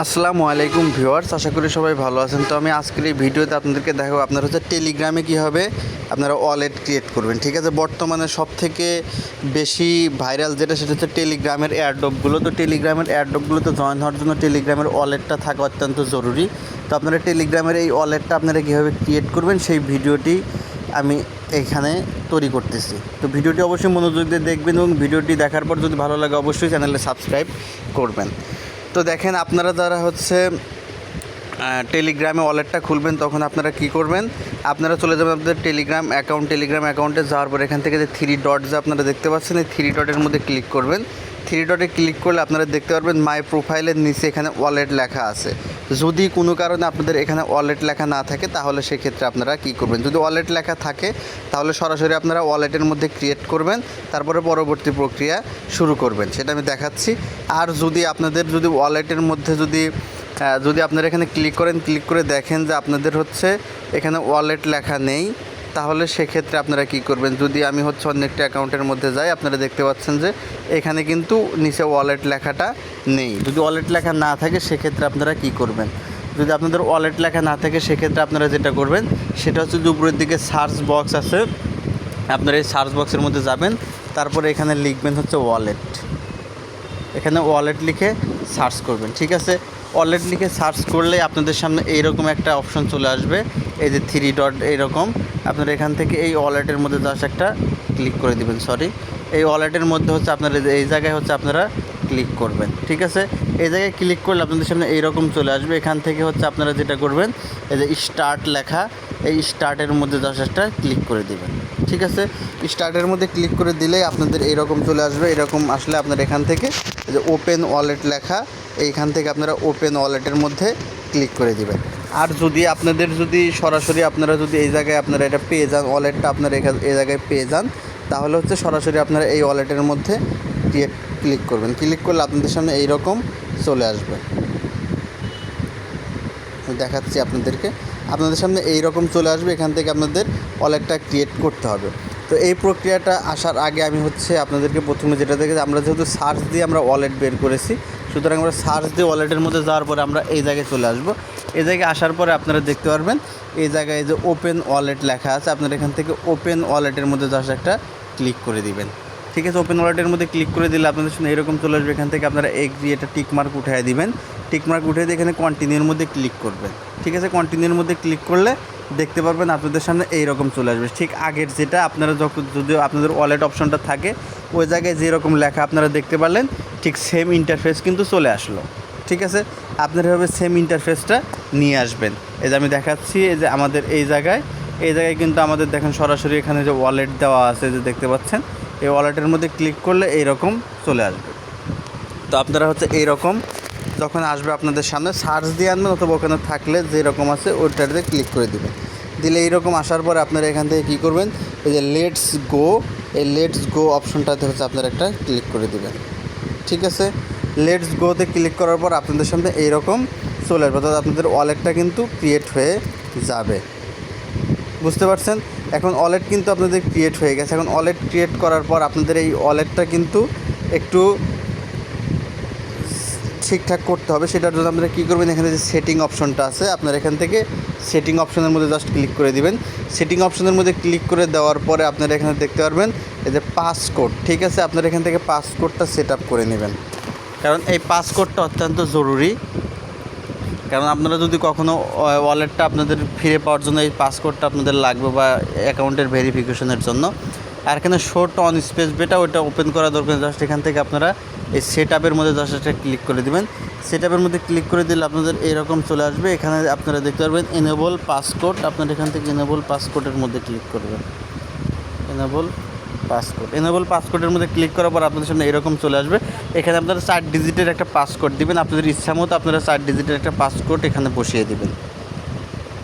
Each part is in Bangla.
আসসালামু আলাইকুম ভিউয়ার্স, আশা করি সবাই ভালো আছেন। তো আমি আজকের এই ভিডিওতে আপনাদেরকে দেখাবো আপনার হচ্ছে টেলিগ্রামে কীভাবে আপনারা ওয়ালেট ক্রিয়েট করবেন, ঠিক আছে? বর্তমানে সব থেকে বেশি ভাইরাল যেটা, সেটা হচ্ছে টেলিগ্রামের এয়ারডপগুলো তো টেলিগ্রামের এয়ারডপগুলোতে জয়েন হওয়ার জন্য টেলিগ্রামের ওয়ালেটটা থাকা অত্যন্ত জরুরি। তো আপনারা টেলিগ্রামের এই ওয়ালেটটা আপনারা কীভাবে ক্রিয়েট করবেন, সেই ভিডিওটি আমি এখানে তৈরি করতেছি। তো ভিডিওটি অবশ্যই মনোযোগ দিয়ে দেখবেন এবং ভিডিওটি দেখার পর যদি ভালো লাগে, অবশ্যই চ্যানেলে সাবস্ক্রাইব করবেন। তো দেখেন আপনারা যারা হচ্ছে টেলিগ্রামে ওয়ালেটটা খুলবেন, তখন আপনারা কি করবেন? আপনারা চলে যাবেন আপনাদের টেলিগ্রাম অ্যাকাউন্ট টেলিগ্রাম অ্যাকাউন্টে যাওয়ার পর এখান থেকে যে থ্রি ডট যে আপনারা দেখতে পাচ্ছেন, এই থ্রি ডটের মধ্যে ক্লিক করবেন। থ্রি ডটে ক্লিক করলে আপনারা দেখতে পারবেন মাই প্রোফাইলের নিচে এখানে ওয়ালেট লেখা আছে। যদি কোনো কারণে আপনাদের এখানে ওয়ালেট লেখা না থাকে, তাহলে সেক্ষেত্রে আপনারা কি করবেন? যদি ওয়ালেট লেখা থাকে, তাহলে সরাসরি আপনারা ওয়ালেটের মধ্যে ক্রিয়েট করবেন, তারপরে পরবর্তী প্রক্রিয়া শুরু করবেন। সেটা আমি দেখাচ্ছি। আর যদি আপনাদের যদি ওয়ালেটের মধ্যে যদি যদি আপনারা এখানে ক্লিক করেন ক্লিক করে দেখেন যে আপনাদের হচ্ছে এখানে ওয়ালেট লেখা নেই তাহলে সেক্ষেত্রে আপনারা কি করবেন? যদি আমি হচ্ছে অন্য একটা অ্যাকাউন্টের মধ্যে যাই, আপনারা দেখতে পাচ্ছেন যে এখানে কিন্তু নিচে ওয়ালেট লেখাটা নেই। যদি ওয়ালেট লেখা না থাকে, সেক্ষেত্রে আপনারা কি করবেন? যদি আপনাদের ওয়ালেট লেখা না থাকে, সেক্ষেত্রে আপনারা যেটা করবেন, সেটা হচ্ছে যে উপরের দিকে সার্চ বক্স আছে। আপনারা এই সার্চ বক্সের মধ্যে যাবেন, তারপরে এখানে লিখবেন হচ্ছে ওয়ালেট এখানে ওয়ালেট লিখে সার্চ করবেন, ঠিক আছে? ওয়ালেট লিখে সার্চ করলে আপনাদের সামনে এইরকম একটা অপশন চলে আসবে। এই যে থ্রি ডট এইরকম। আপনারা এখান থেকে এই ওয়ালেটের মধ্যে জাস্ট একটা ক্লিক করে দিবেন সরি এই ওয়ালেটের মধ্যে হচ্ছে আপনারা, এই জায়গায় হচ্ছে আপনারা ক্লিক করবেন, ঠিক আছে? এই জায়গায় ক্লিক করলে আপনাদের সামনে এইরকম চলে আসবে। এখান থেকে হচ্ছে আপনারা যেটা করবেন, এই যে স্টার্ট লেখা, এই স্টার্টের মধ্যে জাস্ট একটা ক্লিক করে দিবেন। ঠিক আছে? স্টার্টের মধ্যে ক্লিক করে দিলেই আপনাদের এইরকম চলে আসবে। এরকম আসলে আপনার এখান থেকে যে ওপেন ওয়ালেট লেখা, এইখান থেকে আপনারা ওপেন ওয়ালেটের মধ্যে ক্লিক করে দিবেন। আর যদি আপনাদের যদি সরাসরি আপনারা যদি এই জায়গায় আপনারা এটা পেয়ে যান ওয়ালেটটা আপনারা এই জায়গায় পেয়ে যান, তাহলে হচ্ছে সরাসরি আপনারা এই ওয়ালেটের মধ্যে ক্লিক করবেন। ক্লিক করলে আপনাদের সামনে এইরকম চলে আসবে। দেখাচ্ছি আপনাদেরকে। আপনাদের সামনে এই রকম চলে আসবে। এখান থেকে আপনাদের ওয়ালেটটা ক্রিয়েট করতে হবে। তো এই প্রক্রিয়াটা আসার আগে আমি হচ্ছে আপনাদেরকে প্রথমে যেটা দেখে আমরা যেহেতু সার্চ দিয়ে আমরা ওয়ালেট বের করেছি, সুতরাং আমরা সার্চ দিয়ে ওয়ালেটের মধ্যে যাওয়ার পরে আমরা এই জায়গায় চলে আসব। এই জায়গায় আসার পরে আপনারা দেখতে পারবেন, এই জায়গায় যে ওপেন ওয়ালেট লেখা আছে, আপনারা এখান থেকে ওপেন ওয়ালেটের মধ্যে জাস্ট একটা ক্লিক করে দিবেন। ঠিক আছে ওপেন ওয়ালেটের মধ্যে ক্লিক করে দিলে আপনাদের সামনে এরকম চলে আসবে, এখান থেকে আপনারা এগ্রি এটা টিক মার্ক উঠিয়ে দিবেন। টিক মার্ক উঠিয়ে দিয়ে এখানে কন্টিনিউর মধ্যে ক্লিক করবেন। ঠিক আছে কন্টিনিউর মধ্যে ক্লিক করলে দেখতে পারবেন, আপনাদের সামনে এইরকম চলে আসবে। ঠিক আগের যেটা, আপনারা যখন যদি আপনাদের ওয়ালেট অপশনটা থাকে, ওই জায়গায় যেরকম লেখা আপনারা দেখতে পারলেন, ঠিক সেম ইন্টারফেস কিন্তু চলে আসলো। ঠিক আছে? আপনারা এভাবে সেম ইন্টারফেসটা নিয়ে আসবেন। এই যে আমি দেখাচ্ছি, এই যে আমাদের এই জায়গায় এই জায়গায় কিন্তু আমাদের দেখেন সরাসরি এখানে যে ওয়ালেট দেওয়া আছে যে দেখতে পাচ্ছেন, এই ওয়ালেটের মধ্যে ক্লিক করলে এইরকম চলে আসবে। তো আপনারা হচ্ছে এইরকম যখন আসবে আপনাদের সামনে সার্চ দিয়ে আনবেন অথবা ওখানে থাকলে যেরকম আছে ওইটাতে ক্লিক করে দেবেন। দিলে এইরকম আসার পরে আপনারা এখান থেকে কী করবেন? এই যে লেটস গো এই লেটস গো অপশনটাতে হচ্ছে আপনারা একটা ক্লিক করে দেবেন। ঠিক আছে? লেটস গোতে ক্লিক করার পর আপনাদের সামনে এইরকম চলে আসবে। অর্থাৎ আপনাদের ওয়ালেটটা কিন্তু ক্রিয়েট হয়ে যাবে। বুঝতে পারছেন? এখন ওয়ালেট কিন্তু আপনাদের ক্রিয়েট হয়ে গেছে। এখন ওয়ালেট ক্রিয়েট করার পর আপনাদের এই ওয়ালেটটা কিন্তু একটু ঠিকঠাক করতে হবে, সেটার জন্য আপনারা কী করবেন, এখানে যে সেটিং অপশনটা আছে, আপনারা এখান থেকে সেটিং অপশনের মধ্যে জাস্ট ক্লিক করে দিবেন। সেটিং অপশনের মধ্যে ক্লিক করে দেওয়ার পরে আপনারা এখানে দেখতে পারবেন, এই যে পাসকোড ঠিক আছে? আপনারা এখান থেকে পাসকোডটা সেট আপ করে নেবেন। কারণ এই পাসকোডটা অত্যন্ত জরুরি। কারণ আপনারা যদি কখনও ওয়ালেটটা আপনাদের ফিরে পাওয়ার জন্য এই পাসকোডটা আপনাদের লাগবে বা অ্যাকাউন্টের ভেরিফিকেশনের জন্য আর এখানে শোট অন স্পেস বেটা ওইটা ওপেন করা দরকার। জাস্ট এখান থেকে আপনারা এই সেট আপের মধ্যে জাস্ট একটা ক্লিক করে দিবেন। সেট আপের মধ্যে ক্লিক করে দিলে আপনাদের এরকম চলে আসবে। এখানে আপনারা দেখতে পারবেন এনেবল পাসকোড আপনারা এখান থেকে এনেবল পাসকোডের মধ্যে ক্লিক করবেন। এনেবল পাসকোড এনেবল পাসকোডের মধ্যে ক্লিক করার পর আপনাদের সামনে এরকম চলে আসবে। এখানে আপনারা চার ডিজিটের একটা পাসকোড দিবেন। আপনাদের ইচ্ছা মতো আপনারা চার ডিজিটের একটা পাসকোড এখানে বসিয়ে দিবেন।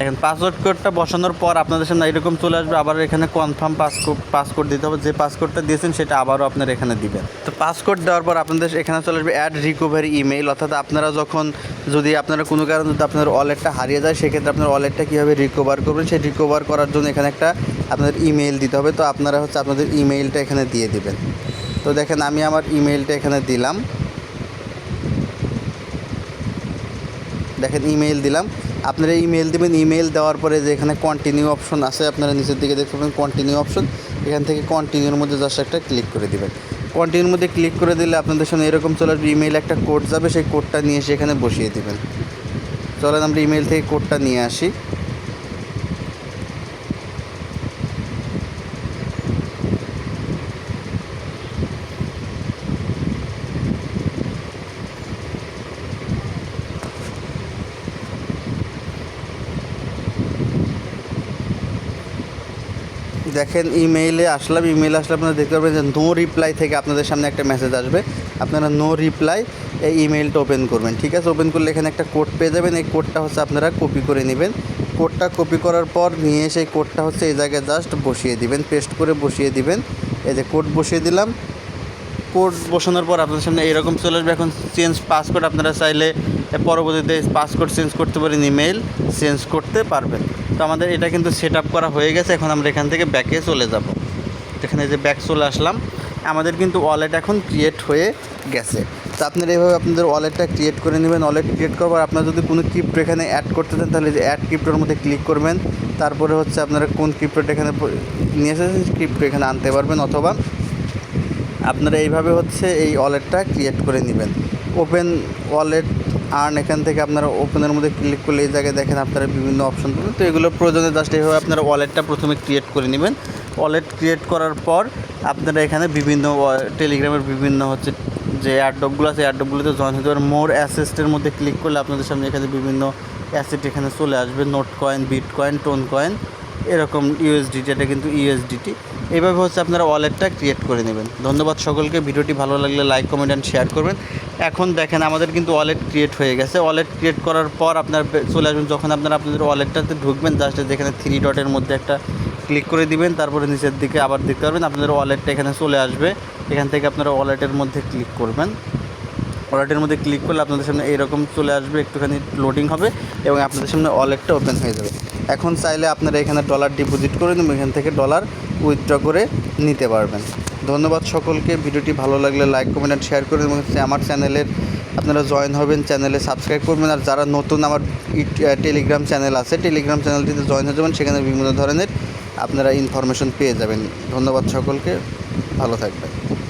এখন পাসওয়ার্ড কোডটা বসানোর পর আপনাদের সামনে এরকম চলে আসবে, আবার এখানে কনফার্ম পাসকোড পাসকোড দিতে হবে। যে পাসকোডটা দিয়েছেন, সেটা আবারও আপনার এখানে দিবেন। তো পাসকোড দেওয়ার পর আপনাদের এখানে চলে আসবে অ্যাড রিকভারি ইমেইল অর্থাৎ আপনারা যখন যদি আপনারা কোনো কারণে যদি আপনার ওয়ালেটটা হারিয়ে যায়, সেক্ষেত্রে আপনার ওয়ালেটটা কীভাবে রিকভার করবেন, সেই রিকভার করার জন্য এখানে একটা আপনাদের ইমেইল দিতে হবে। তো আপনারা হচ্ছে আপনাদের ইমেইলটা এখানে দিয়ে দিবেন। তো দেখেন, আমি আমার ইমেইলটা এখানে দিলাম। দেখেন ইমেইল দিলাম। আপনারা ইমেল দেবেন ইমেল দেওয়ার পরে যে এখানে কন্টিনিউ অপশন আছে, আপনারা নিচের দিকে দেখতে পাবেন কন্টিনিউ অপশন এখান থেকে কন্টিনিউর মধ্যে জাস্ট একটা ক্লিক করে দেবেন। কন্টিনিউর মধ্যে ক্লিক করে দিলে আপনাদের সামনে এরকম চলে আসবে ইমেইল একটা কোড যাবে, সেই কোডটা নিয়ে এসে এখানে বসিয়ে দেবেন। চলেন আমরা ইমেইল থেকে কোডটা নিয়ে আসি। দেখেন ইমেইলে আসলাম ইমেইলে আসলে আপনারা দেখতে পারবেন যে নো রিপ্লাই থেকে আপনাদের সামনে একটা মেসেজ আসবে। আপনারা নো রিপ্লাই এই ইমেইলটা ওপেন করবেন, ঠিক আছে? ওপেন করলে এখানে একটা কোড পেয়ে যাবেন। এই কোডটা হচ্ছে আপনারা কপি করে নেবেন। কোডটা কপি করার পর নিয়ে এসে এই কোডটা হচ্ছে এই জায়গায় জাস্ট বসিয়ে দিবেন পেস্ট করে বসিয়ে দিবেন। এই যে কোড বসিয়ে দিলাম কোড বসানোর পর আপনাদের সামনে এরকম চলে আসবে। এখন চেঞ্জ পাসওয়ার্ড আপনারা চাইলে পরবর্তীতে পাসওয়ার্ড চেঞ্জ করতে পারেন ইমেল চেঞ্জ করতে পারবেন। তো আমাদের এটা কিন্তু সেট করা হয়ে গেছে। এখন আমরা এখান থেকে ব্যাকে চলে যাব। এখানে যে ব্যাক চলে আসলাম, আমাদের কিন্তু ওয়ালেট এখন ক্রিয়েট হয়ে গেছে। তো আপনারা এইভাবে আপনাদের ওয়ালেটটা ক্রিয়েট করে নেবেন। ওয়ালেট ক্রিয়েট করার পর আপনারা যদি কোনো ক্রিপ্টো এখানে অ্যাড করতে চান, তাহলে যে অ্যাড ক্রিপ্টোর মধ্যে ক্লিক করবেন। তারপরে হচ্ছে আপনারা কোন ক্রিপ্টোটা এখানে নিয়ে এসেছেন ক্রিপ্টো এখানে আনতে পারবেন অথবা আপনারা এইভাবে হচ্ছে এই ওয়ালেটটা ক্রিয়েট করে নেবেন। ওপেন ওয়ালেট আর্ন এখান থেকে আপনারা ওপেনের মধ্যে ক্লিক করলে এই জায়গায় দেখেন আপনারা বিভিন্ন অপশন পাবেন। তো এগুলো প্রয়োজনে জাস্ট এইভাবে আপনারা ওয়ালেটটা প্রথমে ক্রিয়েট করে নেবেন। ওয়ালেট ক্রিয়েট করার পর আপনারা এখানে বিভিন্ন টেলিগ্রামের বিভিন্ন হচ্ছে যে অ্যাডডপগুলো আছে অ্যাডডপগুলোতে জয়েন হতে পারে মোর অ্যাসেস্টের মধ্যে ক্লিক করলে আপনাদের সামনে এখানে বিভিন্ন অ্যাসেট এখানে চলে আসবে। Note coin bitcoin ton coin এরকম ইউএসডিটি এটা কিন্তু ইউএসডিটি এইভাবে হচ্ছে আপনারা ওয়ালেটটা ক্রিয়েট করে নেবেন। ধন্যবাদ সকলকে। ভিডিওটি ভালো লাগলে লাইক কমেন্ট অ্যান্ড শেয়ার করবেন। এখন দেখেন, আমাদের কিন্তু ওয়ালেট ক্রিয়েট হয়ে গেছে। ওয়ালেট ক্রিয়েট করার পর আপনার চলে আসবেন। যখন আপনারা আপনাদের ওয়ালেটটাতে ঢুকবেন জাস্ট যেখানে থ্রি ডটের মধ্যে একটা ক্লিক করে দিবেন, তারপরে নিচের দিকে আবার দেখতে পারবেন, আপনাদের ওয়ালেটটা এখানে চলে আসবে। এখান থেকে আপনারা ওয়ালেটের মধ্যে ক্লিক করবেন। ওয়ালেটের মধ্যে ক্লিক করলে আপনাদের সামনে এরকম চলে আসবে। একটুখানি লোডিং হবে এবং আপনাদের সামনে ওয়ালেটটা ওপেন হয়ে যাবে। এখন চাইলে আপনারা এখানে ডলার ডিপোজিট করে নেবেন এখান থেকে ডলার উইথড্র করে নিতে পারবেন। ধন্যবাদ সকলকে। ভিডিওটি ভালো লাগলে লাইক কমেন্ট অ্যান্ড শেয়ার করে হচ্ছে আমার চ্যানেলের আপনারা জয়েন হবেন চ্যানেলে সাবস্ক্রাইব করবেন। আর যারা নতুন আমার টেলিগ্রাম চ্যানেল আছে টেলিগ্রাম চ্যানেলটিতে জয়েন হয়ে যাবেন। সেখানে বিভিন্ন ধরনের আপনারা ইনফরমেশন পেয়ে যাবেন। ধন্যবাদ সকলকে। ভালো থাকবেন।